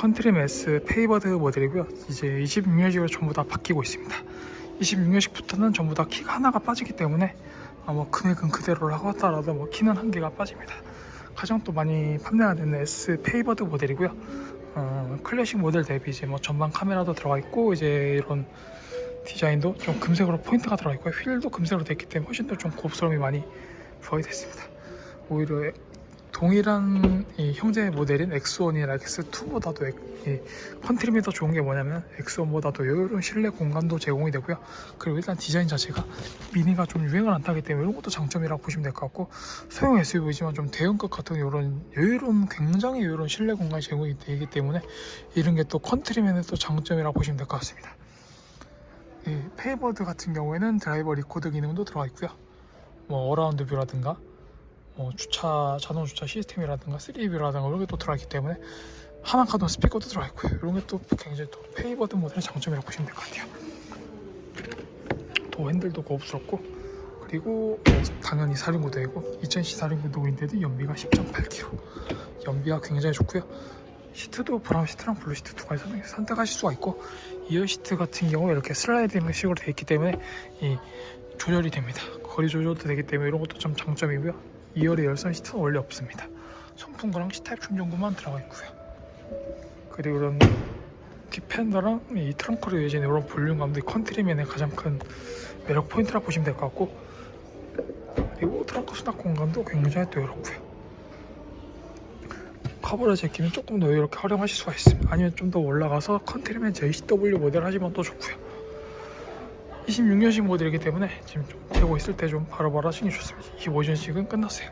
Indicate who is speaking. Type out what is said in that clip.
Speaker 1: 컨트림 S 페이버드 모델이고요. 이제 26년식으로 전부 다 바뀌고 있습니다. 26년식부터는 전부 다 키가 하나가 빠지기 때문에 아, 뭐 금액은 그대로를 하고 하더라도 뭐 키는 한 개가 빠집니다. 가장 또 많이 판매가 되는 S 페이버드 모델이고요. 어, 클래식 모델 대비 이제 뭐 전방 카메라도 들어가 있고 이제 이런 디자인도 좀 금색으로 포인트가 들어가 있고요. 휠도 금색으로 됐기 때문에 훨씬 더좀 고급스러움이 많이 부각이 됐습니다. 오히려 동일한 이 형제 모델인 X1이나 X2보다도 이 컨트림이 더 좋은 게 뭐냐면 X1보다도 여유로운 실내 공간도 제공이 되고요. 그리고 일단 디자인 자체가 미니가 좀 유행을 안 타기 때문에 이런 것도 장점이라고 보시면 될 것 같고 소형 SUV지만 좀 대형급 같은 이런 여유로운 굉장히 여유로운 실내 공간이 제공이 되기 때문에 이런 게 또 컨트림에는 또 장점이라고 보시면 될 것 같습니다. 이 페이버드 같은 경우에는 드라이버 리코더 기능도 들어가 있고요. 뭐 어라운드 뷰라든가 뭐 주차 자동 주차 시스템이라든가 3V라든가 이런 게 또 들어가 있기 때문에 하나 카돈 스피커도 들어가 있고요. 이런 게 또 굉장히 또 페이버드 모델의 장점이라고 보시면 될 것 같아요. 또 핸들도 고급스럽고 그리고 당연히 사륜구도이고 2000cc 사륜구도인데도 연비가 10.8km 연비가 굉장히 좋고요. 시트도 브라운 시트랑 블루 시트 두 가지 선택- 선택하실 수가 있고 2열 시트 같은 경우 이렇게 슬라이딩 식으로 되어 있기 때문에 이 조절이 됩니다. 거리 조절도 되기 때문에 이런 것도 좀 장점이고요. 2열의 열선 시트는 원래 없습니다. 선풍구랑 C타입 충전구만 들어가 있고요. 그리고 이런 뒷팬더랑 이 트렁크로 이어지는 이런 볼륨감도 이 컨트리맨의 가장 큰 매력 포인트라 보시면 될 것 같고 그리고 트렁크 수납 공간도 굉장히 또 여롭고요. 커버를 제끼면 조금 더 이렇게 활용하실 수가 있습니다. 아니면 좀 더 올라가서 컨트리맨 JCW 모델 하시면 또 좋고요. 26년식 모델이기 때문에 지금 좀 재고 있을 때 좀 바로바로 하시는 게 좋습니다. 25년식은 끝났어요.